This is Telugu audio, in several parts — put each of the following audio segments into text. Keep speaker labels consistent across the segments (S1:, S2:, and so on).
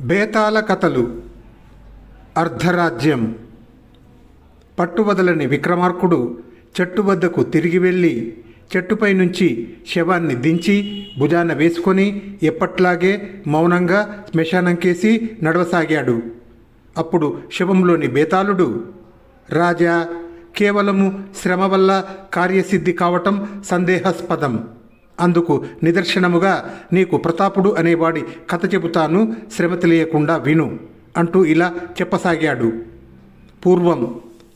S1: బేతాళ కథలు అర్ధరాజ్యం. పట్టువదలని విక్రమార్కుడు చెట్టు వద్దకు తిరిగి వెళ్ళి చెట్టుపై నుంచి శవాన్ని దించి భుజాన వేసుకొని ఎప్పట్లాగే మౌనంగా శ్మశానంకేసి నడవసాగాడు. అప్పుడు శవంలోని బేతాళుడు రాజా కేవలము శ్రమ వల్ల కార్యసిద్ధి కావటం సందేహాస్పదం. అందుకు నిదర్శనముగా నీకు ప్రతాపుడు అనేవాడి కథ చెబుతాను శ్రమ తెలియకుండా విను అంటూ ఇలా చెప్పసాగాడు. పూర్వం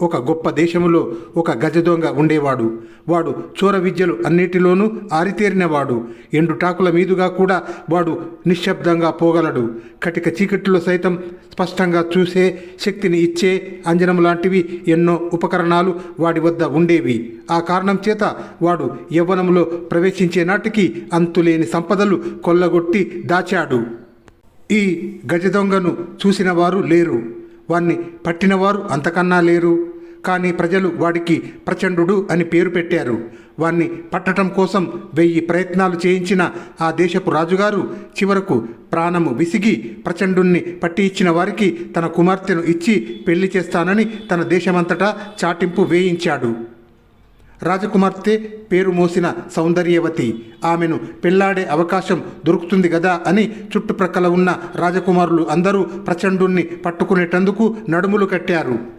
S1: ఒక గొప్ప దేశములో ఒక గజదొంగ ఉండేవాడు. వాడు చోర విద్యలు అన్నిటిలోనూ ఆరితేరినవాడు. ఎండుటాకుల మీదుగా కూడా వాడు నిశ్శబ్దంగా పోగలడు. కటిక చీకటిలో సైతం స్పష్టంగా చూసే శక్తిని ఇచ్చే అంజనం లాంటివి ఎన్నో ఉపకరణాలు వాడి వద్ద ఉండేవి. ఆ కారణం చేత వాడు యవ్వనంలో ప్రవేశించే నాటికి అంతులేని సంపదలు కొల్లగొట్టి దాచాడు. ఈ గజదొంగను చూసిన వారు లేరు. వాణ్ణి పట్టినవారు అంతకన్నా లేరు. కానీ ప్రజలు వాడికి ప్రచండు అని పేరు పెట్టారు. వాణ్ణి పట్టడం కోసం వెయ్యి ప్రయత్నాలు చేయించిన ఆ దేశపు రాజుగారు చివరకు ప్రాణము విసిగి ప్రచండుణ్ణి పట్టి ఇచ్చిన వారికి తన కుమార్తెను ఇచ్చి పెళ్ళి చేస్తానని తన దేశమంతటా చాటింపు వేయించాడు. రాజకుమార్తె పేరు మోసిన సౌందర్యవతి ఆమెను పెళ్ళాడే అవకాశం దొరుకుతుంది కదా అని చుట్టుప్రక్కల ఉన్న రాజకుమారులు అందరూ ప్రచండుణ్ణి పట్టుకునేటందుకు నడుములు కట్టారు.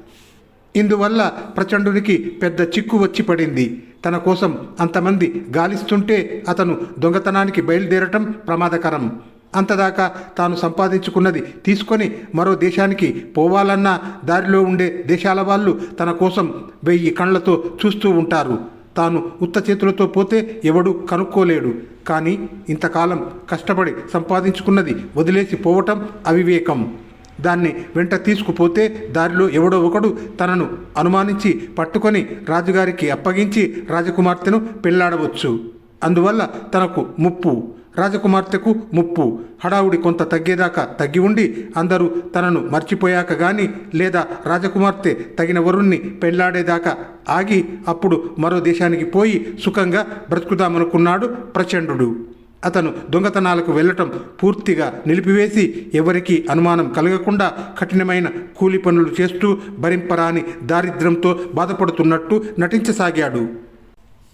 S1: ఇందువల్ల ప్రచండునికి పెద్ద చిక్కు వచ్చి పడింది. తన కోసం అంతమంది గాలిస్తుంటే అతను దొంగతనానికి బయలుదేరటం ప్రమాదకరం. అంతదాకా తాను సంపాదించుకున్నది తీసుకొని మరో దేశానికి పోవాలన్నా దారిలో ఉండే దేశాల వాళ్ళు తన కోసం వెయ్యి కళ్ళతో చూస్తూ ఉంటారు. తాను ఉత్త చేతులతో పోతే ఎవడు కనుక్కోలేడు. కానీ ఇంతకాలం కష్టపడి సంపాదించుకున్నది వదిలేసి పోవటం అవివేకం. దాన్ని వెంట తీసుకుపోతే దారిలో ఎవడో ఒకడు తనను అనుమానించి పట్టుకొని రాజుగారికి అప్పగించి రాజకుమార్తెను పెళ్ళాడవచ్చు. అందువల్ల తనకు ముప్పు రాజకుమార్తెకు ముప్పు హడావుడి కొంత తగ్గేదాకా తగ్గి ఉండి అందరూ తనను మర్చిపోయాక గాని లేదా రాజకుమార్తె తగిన వరుణ్ణి పెళ్ళాడేదాకా ఆగి అప్పుడు మరో దేశానికి పోయి సుఖంగా బ్రతుకుదామనుకున్నాడు ప్రచండు అతను దొంగతనాలకు వెళ్ళటం పూర్తిగా నిలిపివేసి ఎవరికీ అనుమానం కలగకుండా కఠినమైన కూలి పనులు చేస్తూ భరింపరాని దారిద్ర్యంతో బాధపడుతున్నట్టు నటించసాగాడు.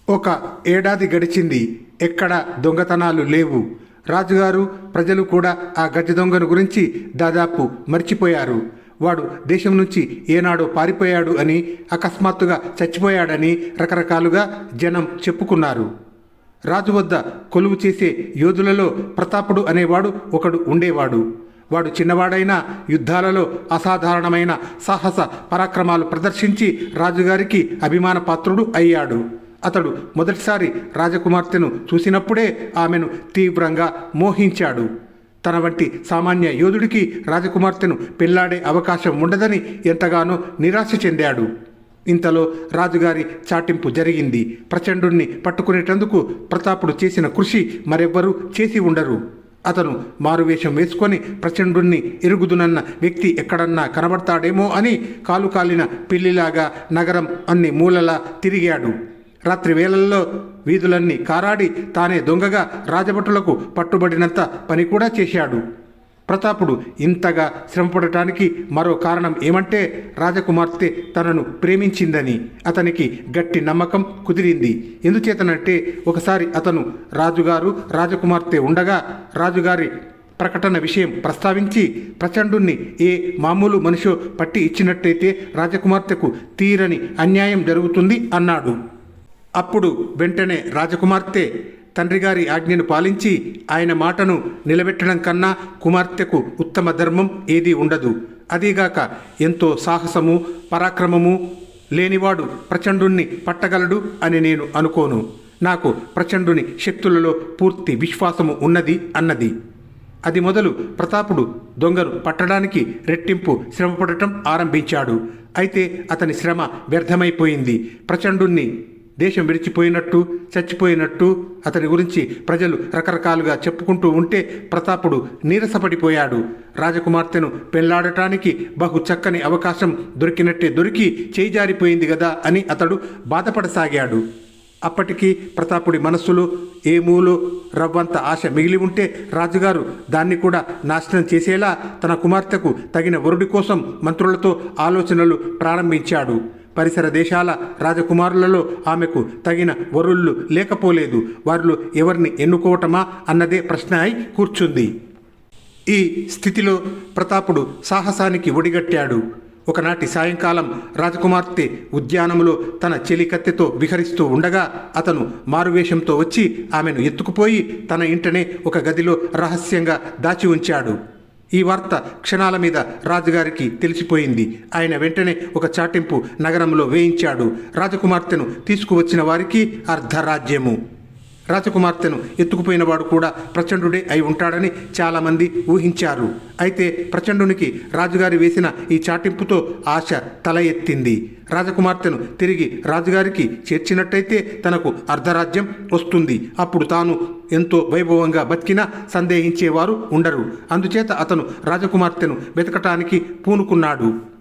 S1: ఒక ఏడాది గడిచింది. ఎక్కడ దొంగతనాలు లేవు. రాజుగారు ప్రజలు కూడా ఆ గజ దొంగను గురించి దాదాపు మర్చిపోయారు. వాడు దేశం నుంచి ఏనాడో పారిపోయాడు అని అకస్మాత్తుగా చచ్చిపోయాడని రకరకాలుగా జనం చెప్పుకున్నారు. రాజు వద్ద కొలువు చేసే యోధులలో ప్రతాపుడు అనేవాడు ఒకడు ఉండేవాడు. వాడు చిన్నవాడైన యుద్ధాలలో అసాధారణమైన సాహస పరాక్రమాలు ప్రదర్శించి రాజుగారికి అభిమాన పాత్రుడు అయ్యాడు. అతడు మొదటిసారి రాజకుమార్తెను చూసినప్పుడే ఆమెను తీవ్రంగా మోహించాడు. తన వంటి సామాన్య యోధుడికి రాజకుమార్తెను పెళ్ళాడే అవకాశం ఉండదని ఎంతగానో నిరాశ చెందాడు. ఇంతలో రాజుగారి చాటింపు జరిగింది. ప్రచండుణ్ణి పట్టుకునేటందుకు ప్రతాపుడు చేసిన కృషి మరెవ్వరూ చేసి ఉండరు. అతను మారువేషం వేసుకొని ప్రచండుణ్ణి ఇరుగుదునన్న వ్యక్తి ఎక్కడన్నా కనబడతాడేమో అని కాలు కాలిన పిల్లిలాగా నగరం అన్ని మూలలా తిరిగాడు. రాత్రి వేళల్లో వీధులన్నీ కారాడి తానే దొంగగా రాజభటులకు పట్టుబడినంత పని కూడా చేశాడు. ప్రతాపుడు ఇంతగా శ్రమపడటానికి మరో కారణం ఏమంటే రాజకుమార్తె తనను ప్రేమించిందని అతనికి గట్టి నమ్మకం కుదిరింది. ఎందుచేతనంటే ఒకసారి అతను రాజుగారు రాజకుమార్తె ఉండగా రాజుగారి ప్రకటన విషయం ప్రస్తావించి ప్రచండుణ్ణి ఏ మామూలు మనిషో పట్టి ఇచ్చినట్టయితే రాజకుమార్తెకు తీరని అన్యాయం జరుగుతుంది అన్నాడు. అప్పుడు వెంటనే రాజకుమార్తె తండ్రి గారి ఆజ్ఞను పాలించి ఆయన మాటను నిలబెట్టడం కన్నా కుమార్తెకు ఉత్తమ ధర్మం ఏదీ ఉండదు. అదీగాక ఎంతో సాహసము పరాక్రమము లేనివాడు ప్రచండుణ్ణి పట్టగలడు అని నేను అనుకోను. నాకు ప్రచండుని శక్తులలో పూర్తి విశ్వాసము ఉన్నది అన్నది. అది మొదలు ప్రతాపుడు దొంగను పట్టడానికి రెట్టింపు శ్రమపడటం ఆరంభించాడు. అయితే అతని శ్రమ వ్యర్థమైపోయింది. ప్రచండుణ్ణి దేశం విడిచిపోయినట్టు చచ్చిపోయినట్టు అతని గురించి ప్రజలు రకరకాలుగా చెప్పుకుంటూ ఉంటే ప్రతాపుడు నీరసపడిపోయాడు. రాజకుమార్తెను పెళ్ళాడటానికి బహు చక్కని అవకాశం దొరికినట్టే దొరికి చేయిజారిపోయింది కదా అని అతడు బాధపడసాగాడు. అప్పటికి ప్రతాపుడి మనస్సులో ఏమూలో రవ్వంత ఆశ మిగిలి ఉంటే రాజుగారు దాన్ని కూడా నాశనం చేసేలా తన కుమార్తెకు తగిన వరుడి కోసం మంత్రులతో ఆలోచనలు ప్రారంభించాడు. పరిసర దేశాల రాజకుమారులలో ఆమెకు తగిన వరుళ్ళు లేకపోలేదు. వారిలో ఎవరిని ఎన్నుకోవటమా అన్నదే ప్రశ్న అయి కూర్చుంది. ఈ స్థితిలో ప్రతాపుడు సాహసానికి ఒడిగట్టాడు. ఒకనాటి సాయంకాలం రాజకుమార్తె ఉద్యానములో తన చెలికత్తెతో విహరిస్తూ ఉండగా అతను మారువేషంతో వచ్చి ఆమెను ఎత్తుకుపోయి తన ఇంటనే ఒక గదిలో రహస్యంగా దాచి ఉంచాడు. ఈ వార్త క్షణాల మీద రాజుగారికి తెలిసిపోయింది. ఆయన వెంటనే ఒక చాటింపు నగరంలో వేయించాడు. రాజకుమార్తెను తీసుకువచ్చిన వారికి అర్ధరాజ్యము. రాజకుమార్తెను ఎత్తుకుపోయినవాడు కూడా ప్రచండుడే అయి ఉంటాడని చాలామంది ఊహించారు. అయితే ప్రచండునికి రాజుగారి వేసిన ఈ చాటింపుతో ఆశ తల ఎత్తింది. రాజకుమార్తెను తిరిగి రాజుగారికి చేర్చినట్టయితే తనకు అర్ధరాజ్యం వస్తుంది. అప్పుడు తాను ఎంతో వైభవంగా బతికినా సందేహించేవారు ఉండరు. అందుచేత అతను రాజకుమార్తెను వెతకటానికి పూనుకున్నాడు.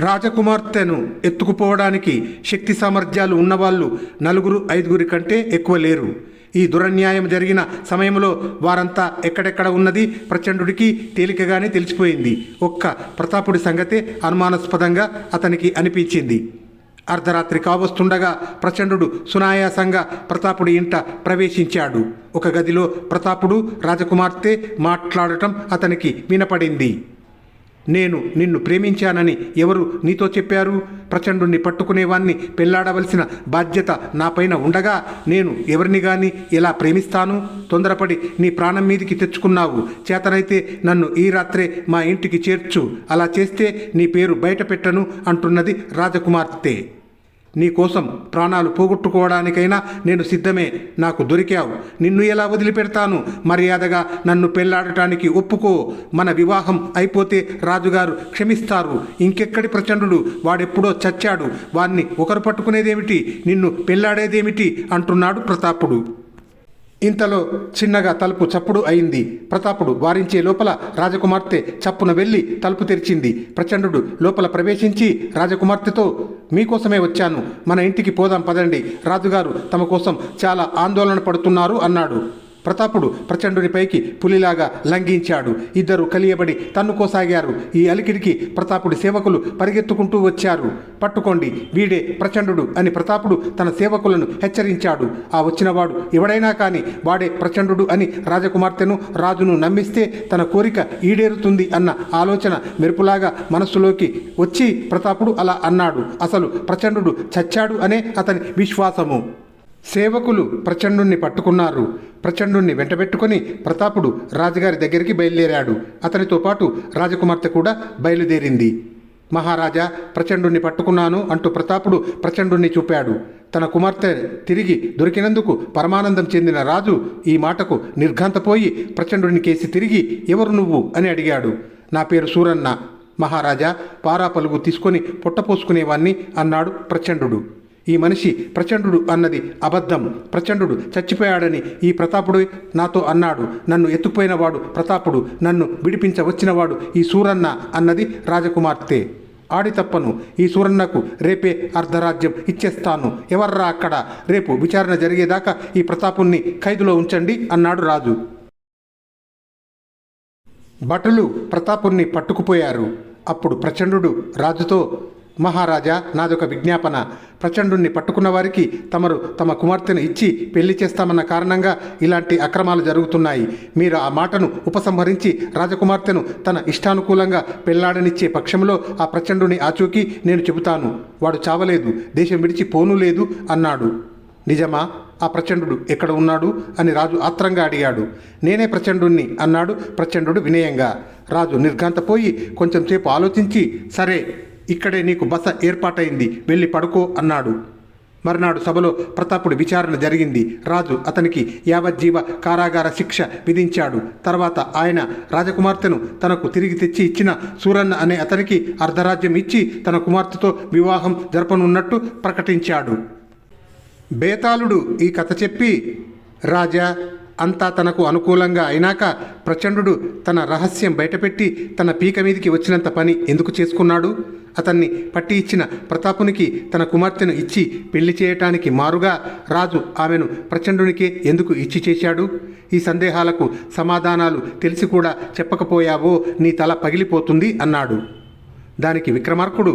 S1: రాజకుమార్తెను ఎత్తుకుపోవడానికి శక్తి సామర్థ్యాలు ఉన్నవాళ్ళు నలుగురు ఐదుగురి కంటే ఎక్కువ లేరు. ఈ దురన్యాయం జరిగిన సమయంలో వారంతా ఎక్కడెక్కడ ఉన్నది ప్రచండుడికి తేలికగానే తెలిసిపోయింది. ఒక్క ప్రతాపుడి సంగతే అనుమానాస్పదంగా అతనికి అనిపించింది. అర్ధరాత్రి కావస్తుండగా ప్రచండు సునాయాసంగా ప్రతాపుడి ఇంట ప్రవేశించాడు. ఒక గదిలో ప్రతాపుడు రాజకుమార్తె మాట్లాడటం అతనికి వినపడింది. నేను నిన్ను ప్రేమించానని ఎవరు నీతో చెప్పారు? ప్రచండుని పట్టుకునేవాణ్ణి పెళ్ళాడవలసిన బాధ్యత నాపైన ఉండగా నేను ఎవరిని గాని ఎలా ప్రేమిస్తాను? తొందరపడి నీ ప్రాణం మీదికి తెచ్చుకున్నావు. చేతనైతే నన్ను ఈ రాత్రే మా ఇంటికి చేర్చు. అలా చేస్తే నీ పేరు బయట పెట్టను అంటున్నది రాజకుమార్తె. నీకోసం ప్రాణాలు పోగొట్టుకోవడానికైనా నేను సిద్ధమే. నాకు దొరికావు. నిన్ను ఎలా వదిలిపెడతాను? మర్యాదగా నన్ను పెళ్ళాడటానికి ఒప్పుకో. మన వివాహం అయిపోతే రాజుగారు క్షమిస్తారు. ఇంకెక్కడి ప్రచండు వాడెప్పుడో చచ్చాడు. వాణ్ణి ఒకరు పట్టుకునేదేమిటి? నిన్ను పెళ్ళాడేదేమిటి? అంటున్నాడు ప్రతాపుడు. ఇంతలో చిన్నగా తలుపు చప్పుడు అయింది. ప్రతాపుడు వారించే లోపల రాజకుమార్తె చప్పున వెళ్ళి తలుపు తెరిచింది. ప్రచండు లోపల ప్రవేశించి రాజకుమార్తెతో మీకోసమే వచ్చాను. మన ఇంటికి పోదాం పదండి. రాజుగారు తమ కోసం చాలా ఆందోళన పడుతున్నారు అన్నాడు. ప్రతాపుడు ప్రచండుని పైకి పులిలాగా లంఘించాడు. ఇద్దరు కలియబడి తన్నుకోసాగారు ఈ అలికిడికి ప్రతాపుడి సేవకులు పరిగెత్తుకుంటూ వచ్చారు. పట్టుకోండి వీడే ప్రచండు అని ప్రతాపుడు తన సేవకులను హెచ్చరించాడు. ఆ వచ్చినవాడు ఎవడైనా కానీ వాడే ప్రచండు అని రాజకుమార్తెను రాజును నమ్మిస్తే తన కోరిక ఈడేరుతుంది అన్న ఆలోచన మెరుపులాగా మనస్సులోకి వచ్చి ప్రతాపుడు అలా అన్నాడు. అసలు ప్రచండు చచ్చాడు అనే అతని విశ్వాసము. సేవకులు ప్రచండుణ్ణి పట్టుకున్నారు. ప్రచండుణ్ణి వెంటబెట్టుకొని ప్రతాపుడు రాజుగారి దగ్గరికి బయలుదేరాడు. అతనితో పాటు రాజకుమార్తె కూడా బయలుదేరింది. మహారాజా ప్రచండుణ్ణి పట్టుకున్నాను అంటూ ప్రతాపుడు ప్రచండుణ్ణి చూపాడు. తన కుమార్తె తిరిగి దొరికినందుకు పరమానందం చెందిన రాజు ఈ మాటకు నిర్ఘాంతపోయి ప్రచండుని కేసి తిరిగి ఎవరు నువ్వు? అని అడిగాడు. నా పేరు సూరన్న. మహారాజా పారా పలుగు తీసుకొని పొట్టపోసుకునేవాణ్ణి అన్నాడు ప్రచండు ఈ మనిషి ప్రచండు అన్నది అబద్ధం. ప్రచండు చచ్చిపోయాడని ఈ ప్రతాపుడు నాతో అన్నాడు. నన్ను ఎత్తుకుపోయినవాడు ప్రతాపుడు నన్ను విడిపించవచ్చినవాడు ఈ సూరన్న అన్నది రాజకుమార్తె. ఆడి తప్పను. ఈ సూరన్నకు రేపే అర్ధరాజ్యం ఇచ్చేస్తాను. ఎవర్రా అక్కడ? రేపు విచారణ జరిగేదాకా ఈ ప్రతాపుణ్ణి ఖైదులో ఉంచండి అన్నాడు రాజు. భటులు ప్రతాపుణ్ణి పట్టుకుపోయారు. అప్పుడు ప్రచండు రాజుతో మహారాజా నాదొక విజ్ఞాపన. ప్రచండుణ్ణి పట్టుకున్న వారికి తమరు తమ కుమార్తెను ఇచ్చి పెళ్ళి చేస్తామన్న కారణంగా ఇలాంటి అక్రమాలు జరుగుతున్నాయి. మీరు ఆ మాటను ఉపసంహరించి రాజకుమార్తెను తన ఇష్టానుకూలంగా పెళ్ళాడనిచ్చే పక్షంలో ఆ ప్రచండుని ఆచూకీ నేను చెబుతాను. వాడు చావలేదు దేశం విడిచి పోను లేదు అన్నాడు. నిజమా? ఆ ప్రచండు ఎక్కడ ఉన్నాడు? అని రాజు ఆత్రంగా అడిగాడు. నేనే ప్రచండుణ్ణి అన్నాడు ప్రచండు వినయంగా. రాజు నిర్ఘాంతపోయి కొంచెంసేపు ఆలోచించి సరే ఇక్కడే నీకు బస ఏర్పాటైంది వెళ్ళి పడుకో అన్నాడు. మర్నాడు సభలో ప్రతాపుడి విచారణ జరిగింది. రాజు అతనికి యావజ్జీవ కారాగార శిక్ష విధించాడు. తర్వాత ఆయన రాజకుమార్తెను తనకు తిరిగి తెచ్చి ఇచ్చిన సూరన్న అనే అతనికి అర్ధరాజ్యం ఇచ్చి తన కుమార్తెతో వివాహం జరపనున్నట్టు ప్రకటించాడు. బేతాళుడు ఈ కథ చెప్పి రాజా అంతా తనకు అనుకూలంగా అయినాక ప్రచండు తన రహస్యం బయటపెట్టి తన పీక మీదికి వచ్చినంత పని ఎందుకు చేసుకున్నాడు? అతన్ని పట్టి ఇచ్చిన ప్రతాపునికి తన కుమార్తెను ఇచ్చి పెళ్ళి చేయటానికి మారుగా రాజు ఆమెను ప్రచండునికే ఎందుకు ఇచ్చి చేశాడు? ఈ సందేహాలకు సమాధానాలు తెలిసి కూడా చెప్పకపోయావో నీ తల పగిలిపోతుంది అన్నాడు. దానికి విక్రమార్కుడు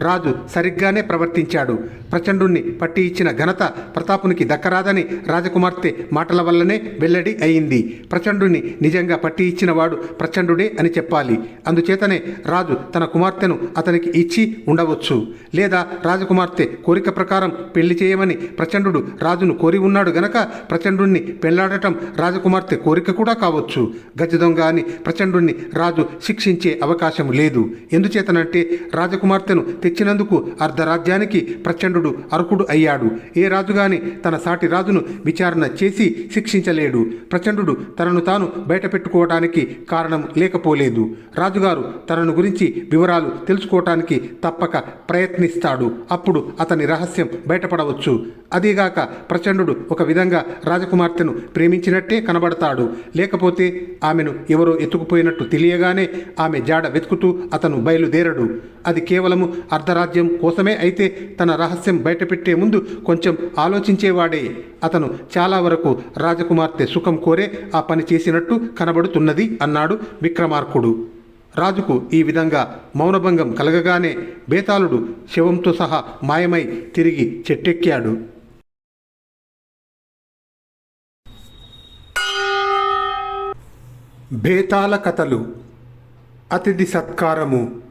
S1: రాజు సరిగ్గానే ప్రవర్తించాడు. ప్రచండుణ్ణి పట్టి ఇచ్చిన ఘనత ప్రతాపునికి దక్కరాదని రాజకుమార్తె మాటల వల్లనే వెల్లడి అయింది. ప్రచండుణ్ణి నిజంగా పట్టి ఇచ్చినవాడు ప్రచండుడే అని చెప్పాలి. అందుచేతనే రాజు తన కుమార్తెను అతనికి ఇచ్చి ఉండవచ్చు. లేదా రాజకుమార్తె కోరిక ప్రకారం పెళ్ళి చేయమని ప్రచండు రాజును కోరి ఉన్నాడు గనక ప్రచండుణ్ణి పెళ్ళాడటం రాజకుమార్తె కోరిక కూడా కావచ్చు. గజ దొంగ అని ప్రచండుణ్ణి రాజు శిక్షించే అవకాశం లేదు. ఎందుచేతనంటే రాజకుమార్తెను తెచ్చినందుకు అర్ధరాజ్యానికి ప్రచండు అర్హుడు అయ్యాడు. ఏ రాజుగాని తన సాటి రాజును విచారణ చేసి శిక్షించలేడు. ప్రచండు తనను తాను బయటపెట్టుకోవటానికి కారణం లేకపోలేదు. రాజుగారు తనను గురించి వివరాలు తెలుసుకోవటానికి తప్పక ప్రయత్నిస్తాడు. అప్పుడు అతని రహస్యం బయటపడవచ్చు. అదీగాక ప్రచండు ఒక విధంగా రాజకుమార్తెను ప్రేమించినట్టే కనబడతాడు. లేకపోతే ఆమెను ఎవరో ఎత్తుకుపోయినట్టు తెలియగానే ఆమె జాడ వెతుకుతూ అతను బయలుదేరడు. అది కేవలము అర్ధరాజ్యం కోసమే అయితే తన రహస్యం బయటపెట్టే ముందు కొంచెం ఆలోచించేవాడే. అతను చాలా వరకు రాజకుమార్తె సుఖం కోరే ఆ పని చేసినట్టు కనబడుతున్నది అన్నాడు విక్రమార్కుడు. రాజుకు ఈ విధంగా మౌనభంగం కలగగానే బేతాళుడు శవంతో సహా మాయమై తిరిగి చెట్టెక్కాడు. బేతాళ కథలు. అతిథి సత్కారము.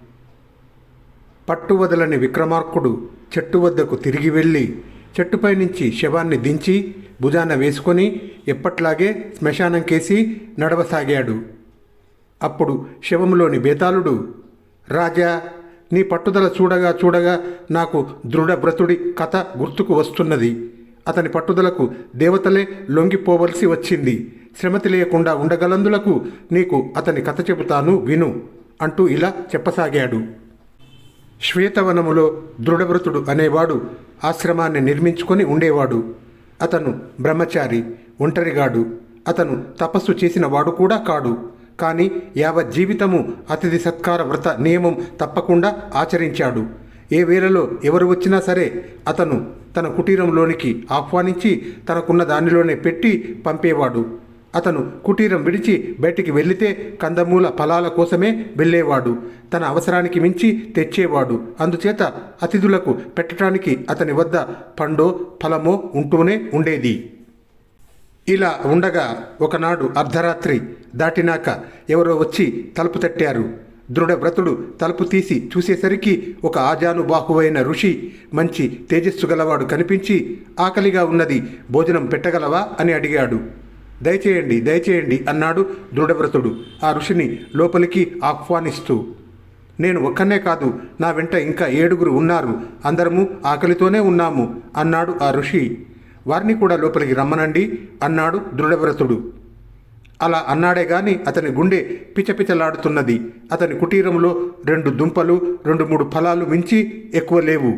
S1: పట్టువదలని విక్రమార్కుడు చెట్టు వద్దకు తిరిగి వెళ్ళి చెట్టుపై నుంచి శవాన్ని దించి భుజాన వేసుకొని ఎప్పట్లాగే శ్మశానం కేసి నడవసాగాడు. అప్పుడు శవములోని బేతాళుడు రాజా నీ పట్టుదల చూడగా చూడగా నాకు దృఢభ్రతుడి కథ గుర్తుకు వస్తున్నది. అతని పట్టుదలకు దేవతలే లొంగిపోవలసి వచ్చింది. శ్రమ తెలియకుండా ఉండగలందులకు నీకు అతని కథ చెబుతాను విను అంటూ ఇలా చెప్పసాగాడు. శ్వేతవనములో దృఢవ్రతుడు అనేవాడు ఆశ్రమాన్ని నిర్మించుకొని ఉండేవాడు. అతను బ్రహ్మచారి ఒంటరిగాడు. అతను తపస్సు చేసిన వాడు కూడా కాడు. కానీ యావత్ జీవితము అతిథి సత్కార వ్రత నియమం తప్పకుండా ఆచరించాడు. ఏ వేళలో ఎవరు వచ్చినా సరే అతను తన కుటీరంలోనికి ఆహ్వానించి తనకున్న దానిలోనే పెట్టి పంపేవాడు. అతను కుటీరం విడిచి బయటికి వెళ్ళితే కందమూల ఫలాల కోసమే వెళ్ళేవాడు. తన అవసరానికి మించి తెచ్చేవాడు. అందుచేత అతిథులకు పెట్టడానికి అతని వద్ద పండో ఫలమో ఉంటూనే ఉండేది. ఇలా ఉండగా ఒకనాడు అర్ధరాత్రి దాటినాక ఎవరో వచ్చి తలుపు తట్టారు. దృఢవ్రతుడు తలుపు తీసి చూసేసరికి ఒక ఆజానుబాహువైన ఋషి మంచి తేజస్సు గలవాడు కనిపించి ఆకలిగా ఉన్నది భోజనం పెట్టగలవా అని అడిగాడు. దయచేయండి దయచేయండి అన్నాడు దృఢవ్రతుడు. ఆ ఋషిని లోపలికి ఆహ్వానిస్తూ నేను ఒక్కనే కాదు నా వెంట ఇంకా ఏడుగురు ఉన్నారు అందరము ఆకలితోనే ఉన్నాము అన్నాడు ఆ ఋషి. వారిని కూడా లోపలికి రమ్మనండి అన్నాడు దృఢవ్రతుడు. అలా అన్నాడే గాని అతని గుండె పిచపిచలాడుతున్నది అతని కుటీరంలో రెండు దుంపలు రెండు మూడు ఫలాలు మించి ఎక్కువ లేవు.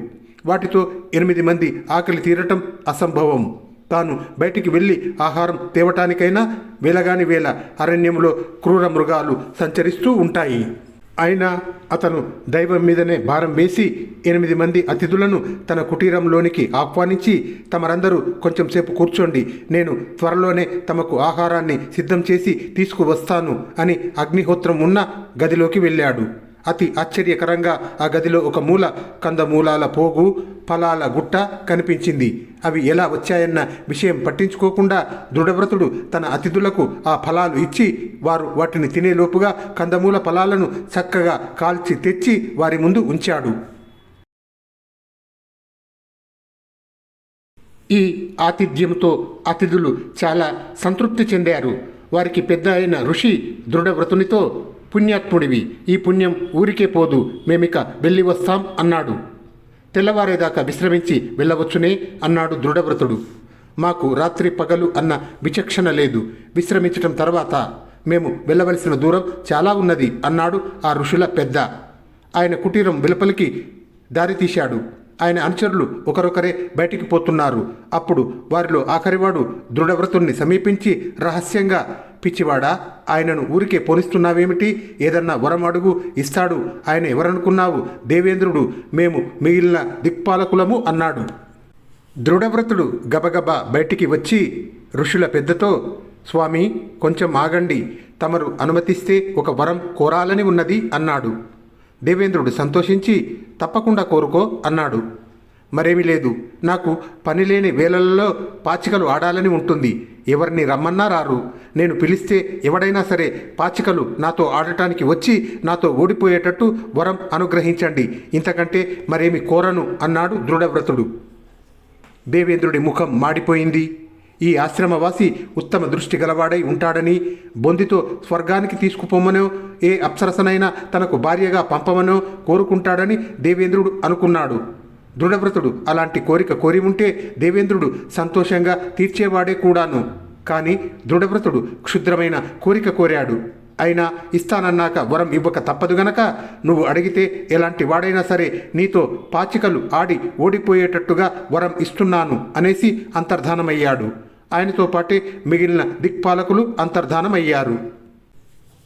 S1: వాటితో ఎనిమిది మంది ఆకలి తీరటం అసంభవం. తాను బయటికి వెళ్ళి ఆహారం తేవటానికైనా వేలగాని వేళ అరణ్యంలో క్రూర మృగాలు సంచరిస్తూ ఉంటాయి. అయినా అతను దైవం మీదనే భారం వేసి ఎనిమిది మంది అతిథులను తన కుటీరంలోనికి ఆహ్వానించి తమరందరూ కొంచెం సేపు కూర్చోండి నేను త్వరలోనే తమకు ఆహారాన్ని సిద్ధం చేసి తీసుకువస్తాను అని అగ్నిహోత్రం ఉన్న గదిలోకి వెళ్ళాడు. అతి ఆశ్చర్యకరంగా ఆ గదిలో ఒక మూల కందమూలాల పోగు ఫలాల గుట్ట కనిపించింది. అవి ఎలా వచ్చాయన్న విషయం పట్టించుకోకుండా దృఢవ్రతుడు తన అతిథులకు ఆ ఫలాలు ఇచ్చి వారు వాటిని తినేలోపుగా కందమూల ఫలాలను చక్కగా కాల్చి తెచ్చి వారి ముందు ఉంచాడు. ఈ ఆతిథ్యంతో అతిథులు చాలా సంతృప్తి చెందారు. వారికి పెద్ద అయిన ఋషి దృఢవ్రతునితో పుణ్యాత్ముడివి. ఈ పుణ్యం ఊరికే పోదు. మేమిక వెళ్ళి వస్తాం అన్నాడు. తెల్లవారేదాకా విశ్రమించి వెళ్ళవచ్చునే అన్నాడు దృఢవ్రతుడు. మాకు రాత్రి పగలు అన్న విచక్షణ లేదు. విశ్రమించటం తర్వాత మేము వెళ్ళవలసిన దూరం చాలా ఉన్నది అన్నాడు ఆ ఋషుల పెద్ద. ఆయన కుటీరం వెలుపలికి దారి తీశాడు. ఆయన అనుచరులు ఒకరొకరే బయటికి పోతున్నారు. అప్పుడు వారిలో ఆఖరివాడు దృఢవ్రతుణ్ణి సమీపించి రహస్యంగా పిచ్చివాడా? ఆయనను ఊరికే పోనిస్తున్నావేమిటి ఏదన్నా వరం అడుగు ఇస్తాడు. ఆయన ఎవరనుకున్నావు? దేవేంద్రుడు మేము మిగిలిన దిక్పాలకులము అన్నాడు. దృఢవ్రతుడు గబగబా బయటికి వచ్చి ఋషుల పెద్దతో స్వామి కొంచెం ఆగండి. తమరు అనుమతిస్తే ఒక వరం కోరాలని ఉన్నది అన్నాడు. దేవేంద్రుడు సంతోషించి తప్పకుండా కోరుకో అన్నాడు. మరేమీ లేదు. నాకు పని లేని వేళల్లో పాచికలు ఆడాలని ఉంటుంది. ఎవరిని రమ్మన్నా రారు. నేను పిలిస్తే ఎవడైనా సరే పాచికలు నాతో ఆడటానికి వచ్చి నాతో ఓడిపోయేటట్టు వరం అనుగ్రహించండి. ఇంతకంటే మరేమి కోరను అన్నాడు దృఢవ్రతుడు. దేవేంద్రుడి ముఖం మాడిపోయింది. ఈ ఆశ్రమవాసి ఉత్తమ దృష్టి గలవాడై ఉంటాడని బొందితో స్వర్గానికి తీసుకుపోమనో ఏ అప్సరసనైనా తనకు భార్యగా పంపమనో కోరుకుంటాడని దేవేంద్రుడు అనుకున్నాడు. దృఢవ్రతుడు. అలాంటి కోరిక కోరి ఉంటే దేవేంద్రుడు సంతోషంగా తీర్చేవాడే కూడాను. కానీ దృఢవ్రతుడు క్షుద్రమైన కోరిక కోరాడు. అయినా ఇస్తానన్నాక వరం ఇవ్వక తప్పదు గనక నువ్వు అడిగితే ఎలాంటి వాడైనా సరే నీతో పాచికలు ఆడి ఓడిపోయేటట్టుగా వరం ఇస్తున్నాను అనేసి అంతర్ధానమయ్యాడు. ఆయనతో పాటే మిగిలిన దిక్పాలకులు అంతర్ధానమయ్యారు.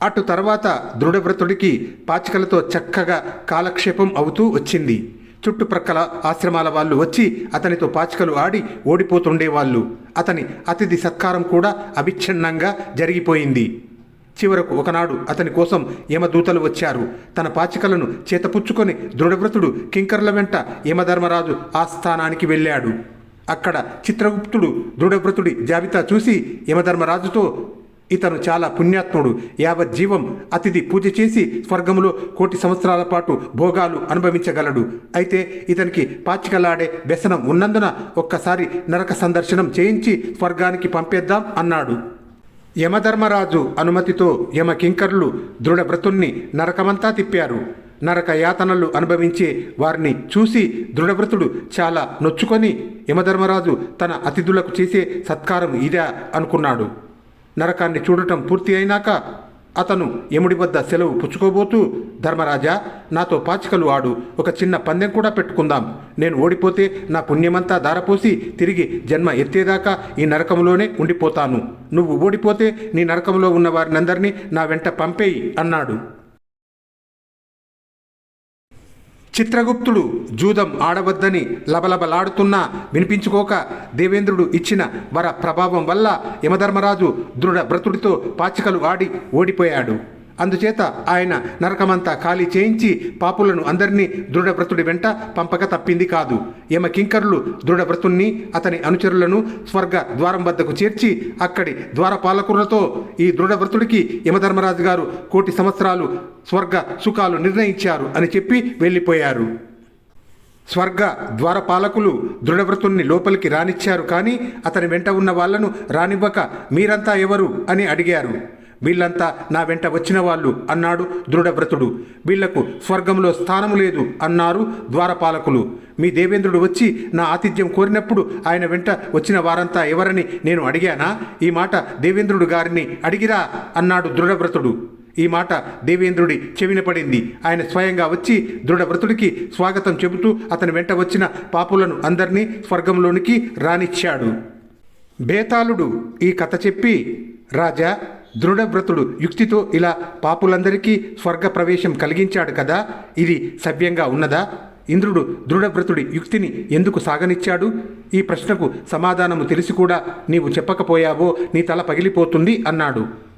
S1: అటు తర్వాత దృఢవ్రతుడికి పాచికలతో చక్కగా కాలక్షేపం అవుతూ వచ్చింది. చుట్టుప్రక్కల ఆశ్రమాల వాళ్ళు వచ్చి అతనితో పాచికలు ఆడి ఓడిపోతుండేవాళ్ళు. అతని అతిథి సత్కారం కూడా అవిచ్ఛిన్నంగా జరిగిపోయింది. చివరకు ఒకనాడు అతని కోసం యమదూతలు వచ్చారు. తన పాచికలను చేతపుచ్చుకొని దృఢవ్రతుడు కింకర్ల వెంట యమధర్మరాజు ఆస్థానానికి వెళ్ళాడు. అక్కడ చిత్రగుప్తుడు దృఢవ్రతుడి జాబితా చూసి యమధర్మరాజుతో ఇతను చాలా పుణ్యాత్ముడు. యావజ్జీవం అతిథి పూజ చేసి స్వర్గములో కోటి సంవత్సరాల పాటు భోగాలు అనుభవించగలడు. అయితే ఇతనికి పాచికలాడే వ్యసనం ఉన్నందున ఒక్కసారి నరక సందర్శనం చేయించి స్వర్గానికి పంపేద్దాం అన్నాడు. యమధర్మరాజు అనుమతితో యమకింకర్లు దృఢవ్రతుణ్ణి నరకమంతా తిప్పారు. నరక యాతనలు అనుభవించే వారిని చూసి దృఢవ్రతుడు చాలా నొచ్చుకొని యమధర్మరాజు తన అతిథులకు చేసే సత్కారం ఇదా అనుకున్నాడు. నరకాన్ని చూడటం పూర్తి అయినాక అతను యముడి వద్ద సెలవు పుచ్చుకోబోతూ ధర్మరాజా నాతో పాచికలు ఆడు ఒక చిన్న పందెం కూడా పెట్టుకుందాం. నేను ఓడిపోతే నా పుణ్యమంతా దారపోసి తిరిగి జన్మ ఎత్తేదాకా ఈ నరకంలోనే ఉండిపోతాను. నువ్వు ఓడిపోతే నీ నరకంలో ఉన్న వారినందరినీ నా వెంట పంపేయి అన్నాడు. చిత్రగుప్తుడు జూదం ఆడవద్దని లబలబలాడుతున్నా వినిపించుకోక దేవేంద్రుడు ఇచ్చిన వర ప్రభావం వల్ల యమధర్మరాజు దృఢ వ్రతుడితో పాచికలు ఆడి ఓడిపోయాడు. అందుచేత ఆయన నరకమంతా ఖాళీ చేయించి పాపులను అందరినీ దృఢవ్రతుడి వెంట పంపక తప్పింది కాదు. యమ కింకరులు దృఢవ్రతుణ్ణి అతని అనుచరులను స్వర్గ ద్వారం వద్దకు చేర్చి అక్కడి ద్వారపాలకులతో ఈ దృఢవ్రతుడికి యమధర్మరాజు గారు కోటి సంవత్సరాలు స్వర్గ సుఖాలు నిర్ణయించారు అని చెప్పి వెళ్ళిపోయారు. స్వర్గ ద్వారపాలకులు దృఢవ్రతుణ్ణి లోపలికి రానిచ్చారు కానీ అతని వెంట ఉన్న వాళ్ళను రానివ్వక మీరంతా ఎవరు అని అడిగారు. వీళ్ళంతా నా వెంట వచ్చిన వాళ్ళు అన్నాడు దృఢవ్రతుడు. వీళ్ళకు స్వర్గంలో స్థానము లేదు అన్నారు ద్వారపాలకులు. మీ దేవేంద్రుడు వచ్చి నా ఆతిథ్యం కోరినప్పుడు ఆయన వెంట వచ్చిన వారంతా ఎవరని నేను అడిగానా? ఈ మాట దేవేంద్రుడు గారిని అడిగిరా అన్నాడు దృఢవ్రతుడు. ఈ మాట దేవేంద్రుడి చెవిన పడింది. ఆయన స్వయంగా వచ్చి దృఢవ్రతుడికి స్వాగతం చెబుతూ అతని వెంట వచ్చిన పాపులను అందరినీ స్వర్గంలోనికి రానిచ్చాడు. బేతాళుడు ఈ కథ చెప్పి రాజా దృఢవ్రతుడు యుక్తితో ఇలా పాపులందరికీ స్వర్గ ప్రవేశం కలిగించాడు కదా? ఇది సవ్యంగా ఉన్నదా? ఇంద్రుడు దృఢవ్రతుడి యుక్తిని ఎందుకు సాగనిచ్చాడు? ఈ ప్రశ్నకు సమాధానము తెలిసి కూడా నీవు చెప్పకపోయావో నీ తల పగిలిపోతుంది అన్నాడు.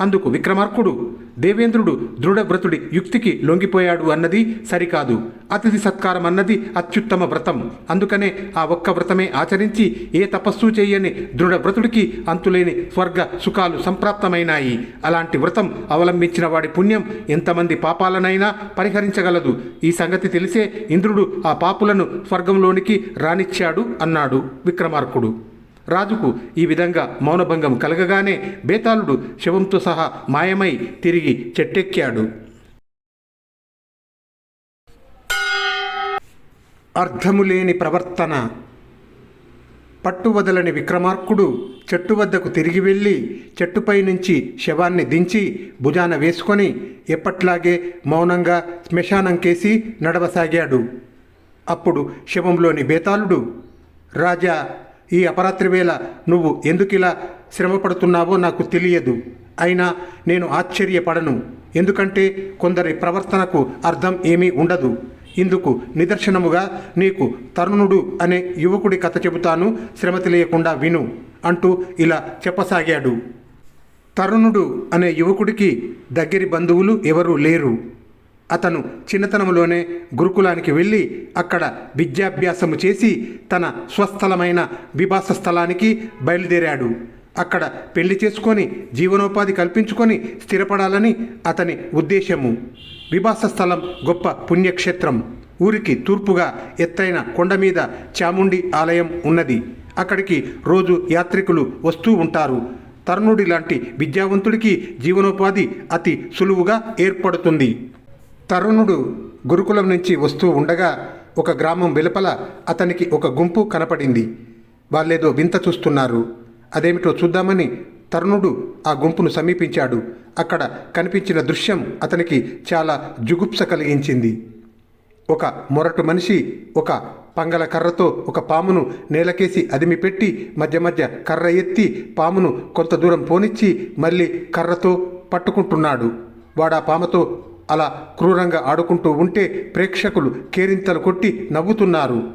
S1: అందుకు విక్రమార్కుడు దేవేంద్రుడు దృఢవ్రతుడి యుక్తికి లొంగిపోయాడు అన్నది సరికాదు. అతిథి సత్కారం అన్నది అత్యుత్తమ వ్రతం. అందుకనే ఆ ఒక్క వ్రతమే ఆచరించి ఏ తపస్సు చేయని దృఢవ్రతుడికి అంతులేని స్వర్గ సుఖాలు సంప్రాప్తమైనాయి. అలాంటి వ్రతం అవలంబించిన వాడి పుణ్యం ఎంతమంది పాపాలనైనా పరిహరించగలదు. ఈ సంగతి తెలిసే ఇంద్రుడు ఆ పాపులను స్వర్గంలోనికి రానిచ్చాడు అన్నాడు విక్రమార్కుడు. రాజుకు ఈ విధంగా మౌనభంగం కలగగానే బేతాళుడు శవంతో సహా మాయమై తిరిగి చెట్టెక్కాడు. అర్థములేని ప్రవర్తన. పట్టువదలని విక్రమార్కుడు చెట్టు వద్దకు తిరిగి వెళ్ళి చెట్టుపై నుంచి శవాన్ని దించి భుజాన వేసుకొని ఎప్పట్లాగే మౌనంగా శ్మశానం కేసి నడవసాగాడు. అప్పుడు శవంలోని బేతాళుడు రాజా ఈ అపరాత్రి వేళ నువ్వు ఎందుకిలా శ్రమపడుతున్నావో నాకు తెలియదు. అయినా నేను ఆశ్చర్యపడను. ఎందుకంటే కొందరి ప్రవర్తనకు అర్థం ఏమీ ఉండదు. ఇందుకు నిదర్శనముగా నీకు తరుణుడు అనే యువకుడి కథ చెబుతాను. శ్రమ తెలియకుండా విను అంటూ ఇలా చెప్పసాగాడు. తరుణుడు అనే యువకుడికి దగ్గరి బంధువులు ఎవరూ లేరు. అతను చిన్నతనంలోనే గురుకులానికి వెళ్ళి అక్కడ విద్యాభ్యాసము చేసి తన స్వస్థలమైన విభాస స్థలానికి బయలుదేరాడు. అక్కడ పెళ్ళి చేసుకొని జీవనోపాధి కల్పించుకొని స్థిరపడాలని అతని ఉద్దేశము. విభాస స్థలం గొప్ప పుణ్యక్షేత్రం. ఊరికి తూర్పుగా ఎత్తైన కొండ మీద చాముండి ఆలయం ఉన్నది. అక్కడికి రోజు యాత్రికులు వస్తూ ఉంటారు. తరుణుడి లాంటి విద్యావంతుడికి జీవనోపాధి అతి సులువుగా ఏర్పడుతుంది. తరుణుడు గురుకులం నుంచి వస్తూ ఉండగా ఒక గ్రామం వెలుపల అతనికి ఒక గుంపు కనపడింది. వాళ్ళేదో వింత చూస్తున్నారు. అదేమిటో చూద్దామని తరుణుడు ఆ గుంపును సమీపించాడు. అక్కడ కనిపించిన దృశ్యం అతనికి చాలా జుగుప్స కలిగించింది. ఒక మొరటు మనిషి ఒక పంగల కర్రతో ఒక పామును నేలకేసి అదిమిపెట్టి మధ్య మధ్య కర్ర ఎత్తి పామును కొంత దూరం పోనిచ్చి మళ్ళీ కర్రతో పట్టుకుంటున్నాడు. వాడా పాముతో అలా క్రూరంగా ఆడుకుంటూ ఉంటే ప్రేక్షకులు కేరింతలు కొట్టి నవ్వుతున్నారు.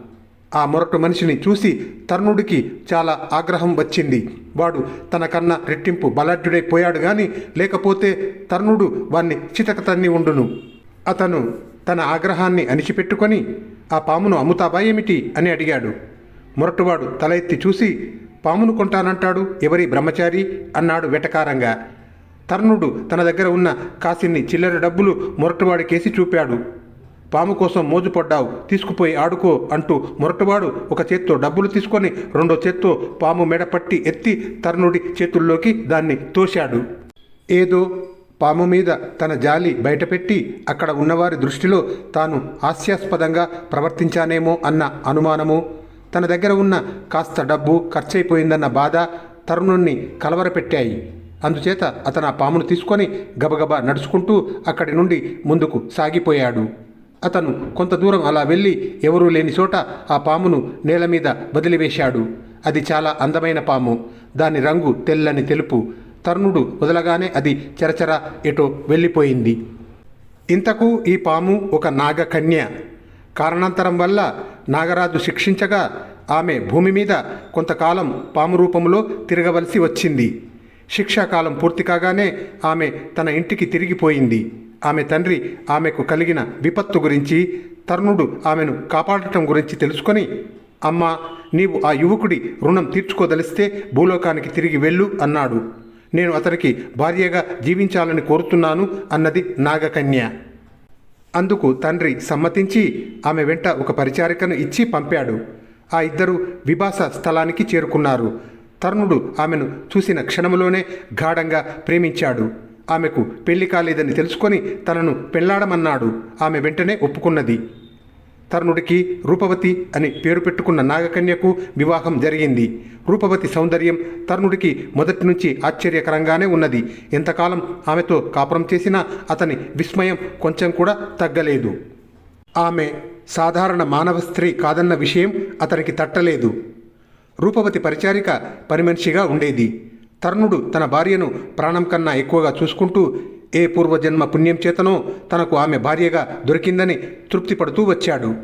S1: ఆ మొరటు మనిషిని చూసి తరుణుడికి చాలా ఆగ్రహం వచ్చింది. వాడు తన కన్నా రెట్టింపు బలాఢ్యుడైపోయాడు గాని లేకపోతే తరుణుడు వాణ్ణి చితక తన్ని ఉండును. అతను తన ఆగ్రహాన్ని అణిచిపెట్టుకొని ఆ పామును అమ్ముతావా ఏమిటి? అని అడిగాడు. మొరటువాడు తల ఎత్తి చూసి పామును కొంటానంటాడు ఎవరి బ్రహ్మచారి? అన్నాడు వెటకారంగా. తరుణుడు తన దగ్గర ఉన్న కాసిన్ని చిల్లర డబ్బులు మొరటువాడికేసి చూపాడు. పాము కోసం మోజుపడ్డావు తీసుకుపోయి ఆడుకో అంటూ మొరటువాడు ఒక చేత్తో డబ్బులు తీసుకొని రెండో చేత్తో పాము మెడపట్టి ఎత్తి తరుణుడి చేతుల్లోకి దాన్ని తోశాడు. ఏదో పాము మీద తన జాలి బయటపెట్టి అక్కడ ఉన్నవారి దృష్టిలో తాను హాస్యాస్పదంగా ప్రవర్తించానేమో అన్న అనుమానము తన దగ్గర ఉన్న కాస్త డబ్బు ఖర్చయిపోయిందన్న బాధ తరుణుణ్ణి కలవరపెట్టాయి. అందుచేత అతను ఆ పామును తీసుకొని గబగబా నడుచుకుంటూ అక్కడి నుండి ముందుకు సాగిపోయాడు. అతను కొంత దూరం అలా వెళ్ళి ఎవరూ లేని చోట ఆ పామును నేల మీద వదిలివేశాడు. అది చాలా అందమైన పాము. దాని రంగు తెల్లని తెలుపు. తరుణుడు వదలగానే అది చెరచెర ఎటో వెళ్ళిపోయింది. ఇంతకు ఈ పాము ఒక నాగకన్య. కారణాంతరం వల్ల నాగరాజు శిక్షించగా ఆమె భూమి మీద కొంతకాలం పాము రూపంలో తిరగవలసి వచ్చింది. శిక్షాకాలం పూర్తి కాగానే ఆమె తన ఇంటికి తిరిగిపోయింది. ఆమె తండ్రి ఆమెకు కలిగిన విపత్తు గురించి తరుణుడు ఆమెను కాపాడటం గురించి తెలుసుకొని అమ్మా నీవు ఆ యువకుడి రుణం తీర్చుకోదలిస్తే భూలోకానికి తిరిగి వెళ్ళు అన్నాడు. నేను అతనికి భార్యగా జీవించాలని కోరుతున్నాను అన్నది నాగకన్య. అందుకు తండ్రి సమ్మతించి ఆమె వెంట ఒక పరిచారికను ఇచ్చి పంపాడు. ఆ ఇద్దరు విభాస స్థలానికి చేరుకున్నారు. తరుణుడు ఆమెను చూసిన క్షణంలోనే గాఢంగా ప్రేమించాడు. ఆమెకు పెళ్ళి కాలేదని తెలుసుకొని తనను పెళ్ళాడమన్నాడు. ఆమె వెంటనే ఒప్పుకున్నది. తరుణుడికి రూపవతి అని పేరు పెట్టుకున్న నాగకన్యకు వివాహం జరిగింది. రూపవతి సౌందర్యం తరుణుడికి మొదటి నుంచి ఆశ్చర్యకరంగానే ఉన్నది. ఎంతకాలం ఆమెతో కాపురం చేసినా అతని విస్మయం కొంచెం కూడా తగ్గలేదు. ఆమె సాధారణ మానవ స్త్రీ కాదన్న విషయం అతనికి తట్టలేదు. రూపవతి పరిచారిక పనిమనిషిగా ఉండేది. తరుణుడు తన భార్యను ప్రాణం కన్నా ఎక్కువగా చూసుకుంటూ ఏ పూర్వజన్మ పుణ్యం చేతనో తనకు ఆమె భార్యగా దొరికిందని తృప్తి పడుతూ వచ్చాడు.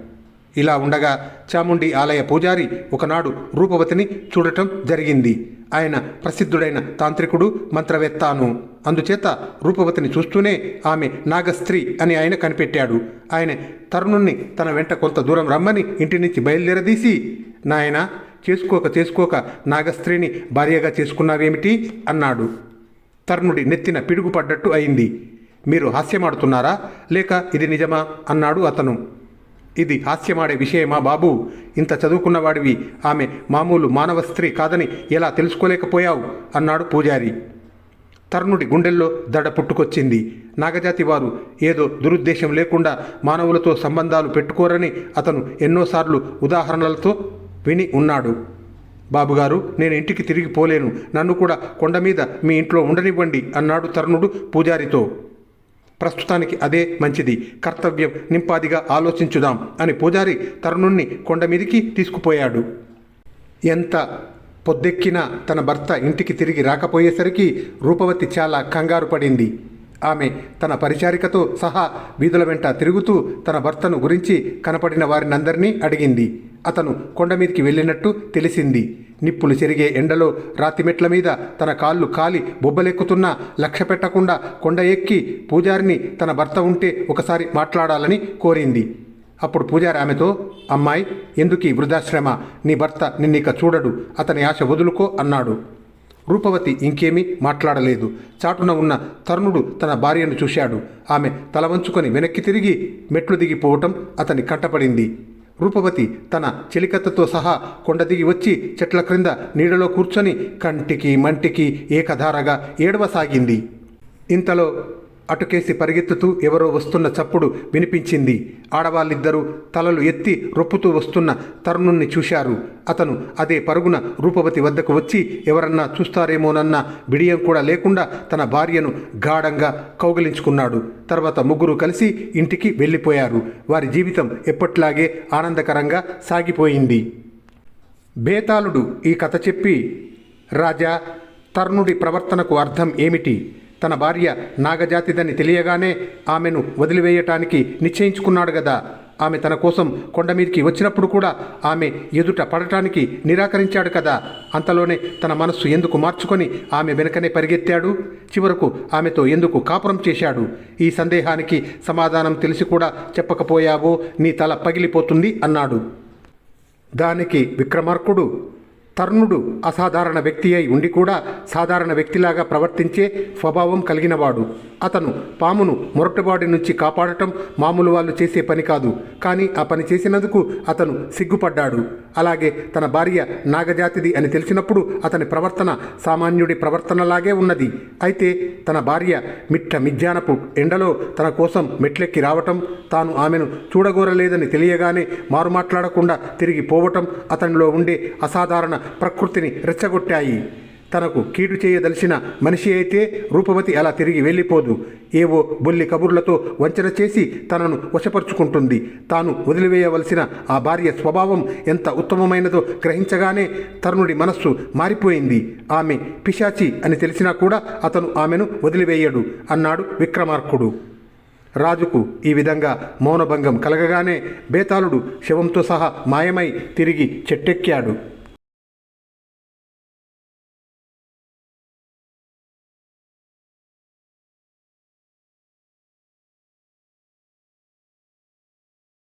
S1: ఇలా ఉండగా చాముండి ఆలయ పూజారి ఒకనాడు రూపవతిని చూడటం జరిగింది. ఆయన ప్రసిద్ధుడైన తాంత్రికుడు మంత్రవేత్తాను. అందుచేత రూపవతిని చూస్తూనే ఆమె నాగస్త్రీ అని ఆయన కనిపెట్టాడు. ఆయన తరుణుణ్ణి తన వెంట కొంత దూరం రమ్మని ఇంటి నుంచి బయలుదేరదీసి నాయన చేసుకోక చేసుకోక నాగస్త్రీని భార్యగా చేసుకున్నారేమిటి అన్నాడు. తరుణుడి నెత్తిన పిడుగుపడ్డట్టు అయింది. మీరు హాస్యమాడుతున్నారా? లేక ఇది నిజమా? అన్నాడు అతను. ఇది హాస్యమాడే విషయమా బాబు? ఇంత చదువుకున్నవాడివి. ఆమె మామూలు మానవ స్త్రీ కాదని ఎలా తెలుసుకోలేకపోయావు? అన్నాడు పూజారి. తరుణుడి గుండెల్లో దడ పుట్టుకొచ్చింది. నాగజాతి వారు ఏదో దురుద్దేశం లేకుండా మానవులతో సంబంధాలు పెట్టుకోరని అతను ఎన్నోసార్లు ఉదాహరణలతో విని ఉన్నాడు. బాబుగారు నేను ఇంటికి తిరిగి పోలేను. నన్ను కూడా కొండ మీద మీ ఇంట్లో ఉండనివ్వండి అన్నాడు తరుణుడు పూజారితో. ప్రస్తుతానికి అదే మంచిది. కర్తవ్యం నింపాదిగా ఆలోచించుదాం అని పూజారి తరుణుణ్ణి కొండ మీదికి తీసుకుపోయాడు. ఎంత పొద్దెక్కినా తన భర్త ఇంటికి తిరిగి రాకపోయేసరికి రూపవతి చాలా కంగారు పడింది. ఆమె తన పరిచారికతో సహా వీధుల వెంట తిరుగుతూ తన భర్తను గురించి కనపడిన వారినందరినీ అడిగింది. అతను కొండ మీదకి వెళ్ళినట్టు తెలిసింది. నిప్పులు చెరిగే ఎండలో రాతి మెట్ల మీద తన కాళ్ళు కాలి బొబ్బలెక్కుతున్నా లక్ష్య పెట్టకుండా కొండ ఎక్కి పూజారిని తన భర్త ఉంటే ఒకసారి మాట్లాడాలని కోరింది. అప్పుడు పూజారి ఆమెతో అమ్మాయి ఎందుకు వృద్ధాశ్రమ? నీ భర్త నిన్నిక చూడడు. అతని ఆశ వదులుకో అన్నాడు. రూపవతి ఇంకేమీ మాట్లాడలేదు. చాటున ఉన్న తరుణుడు తన భార్యను చూశాడు. ఆమె తల వంచుకొని వెనక్కి తిరిగి మెట్లు దిగిపోవటం అతని కంటపడింది. రూపవతి తన చెలికత్తతో సహా కొండ దిగి వచ్చి చెట్ల క్రింద నీడలో కూర్చొని కంటికి మంటికి ఏకధారగా ఏడవసాగింది. ఇంతలో అటుకేసి పరిగెత్తుతూ ఎవరో వస్తున్న చప్పుడు వినిపించింది. ఆడవాళ్ళిద్దరూ తలలు ఎత్తి రొప్పుతూ వస్తున్న తరుణుణ్ణి చూశారు. అతను అదే పరుగున రూపవతి వద్దకు వచ్చి ఎవరన్నా చూస్తారేమోనన్న బిడియం కూడా లేకుండా తన భార్యను గాఢంగా కౌగిలించుకున్నాడు. తర్వాత ముగ్గురు కలిసి ఇంటికి వెళ్ళిపోయారు. వారి జీవితం ఎప్పట్లాగే ఆనందకరంగా సాగిపోయింది. బేతాళుడు ఈ కథ చెప్పి రాజా తరుణుడి ప్రవర్తనకు అర్థం ఏమిటి? తన భార్య నాగజాతిదని తెలియగానే ఆమెను వదిలివేయటానికి నిశ్చయించుకున్నాడు గదా. ఆమె తన కోసం కొండ మీదకి వచ్చినప్పుడు కూడా ఆమె ఎదుట పడటానికి నిరాకరించాడు కదా. అంతలోనే తన మనస్సు ఎందుకు మార్చుకొని ఆమె వెనుకనే పరిగెత్తాడు? చివరకు ఆమెతో ఎందుకు కాపురం చేశాడు? ఈ సందేహానికి సమాధానం తెలిసి కూడా చెప్పకపోయావో నీ తల పగిలిపోతుంది అన్నాడు. దానికి విక్రమార్కుడు తరుణుడు అసాధారణ వ్యక్తి అయి ఉండి కూడా సాధారణ వ్యక్తిలాగా ప్రవర్తించే స్వభావం కలిగినవాడు. అతను పామును మొరటుబాడి నుంచి కాపాడటం మామూలు వాళ్ళు చేసే పని కాదు. కానీ ఆ పని చేసినందుకు అతను సిగ్గుపడ్డాడు. అలాగే తన భార్య నాగజాతిది అని తెలిసినప్పుడు అతని ప్రవర్తన సామాన్యుడి ప్రవర్తనలాగే ఉన్నది. అయితే తన భార్య మిట్ట మిజ్జానపు ఎండలో తన కోసం మెట్లెక్కి రావటం తాను ఆమెను చూడగోరలేదని తెలియగానే మారు మాట్లాడకుండా తిరిగి పోవటం అతనిలో ఉండే అసాధారణ ప్రకృతిని రెచ్చగొట్టాయి. తనకు కీడు చేయదలిచిన మనిషి అయితే రూపవతి అలా తిరిగి వెళ్ళిపోదు. ఏవో బొల్లి కబుర్లతో వంచన చేసి తనను వశపరుచుకుంటుంది. తాను వదిలివేయవలసిన ఆ భార్య స్వభావం ఎంత ఉత్తమమైనదో గ్రహించగానే తరుణుడి మనస్సు మారిపోయింది. ఆమె పిశాచి అని తెలిసినా కూడా అతను ఆమెను వదిలివేయడు అన్నాడు విక్రమార్కుడు. రాజుకు ఈ విధంగా మౌనభంగం కలగగానే బేతాళుడు శవంతో సహా మాయమై తిరిగి చెట్టెక్కాడు.